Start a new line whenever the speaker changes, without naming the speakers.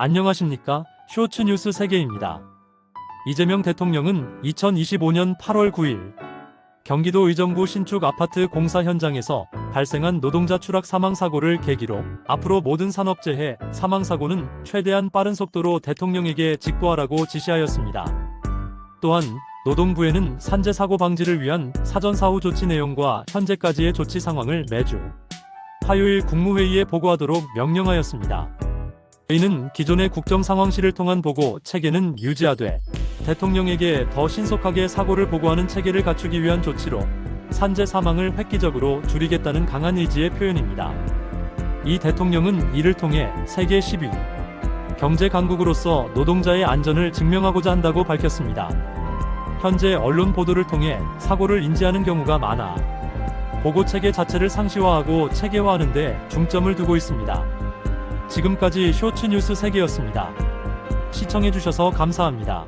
안녕하십니까? 쇼츠 뉴스 세계입니다. 이재명 대통령은 2025년 8월 9일 경기도 의정부 신축 아파트 공사 현장에서 발생한 노동자 추락 사망 사고를 계기로 앞으로 모든 산업재해 사망 사고는 최대한 빠른 속도로 대통령에게 직보하라고 지시하였습니다. 또한 노동부에는 산재 사고 방지를 위한 사전 사후 조치 내용과 현재까지의 조치 상황을 매주 화요일 국무회의에 보고하도록 명령하였습니다. 회의는 기존의 국정 상황실을 통한 보고 체계는 유지하되 대통령에게 더 신속하게 사고를 보고하는 체계를 갖추기 위한 조치로 산재 사망을 획기적으로 줄이겠다는 강한 의지의 표현입니다. 이 대통령은 이를 통해 세계 10위 경제 강국으로서 노동자의 안전을 증명하고자 한다고 밝혔습니다. 현재 언론 보도를 통해 사고를 인지하는 경우가 많아 보고 체계 자체를 상시화하고 체계화하는 데 중점을 두고 있습니다. 지금까지 쇼츠 뉴스 세계였습니다. 시청해주셔서 감사합니다.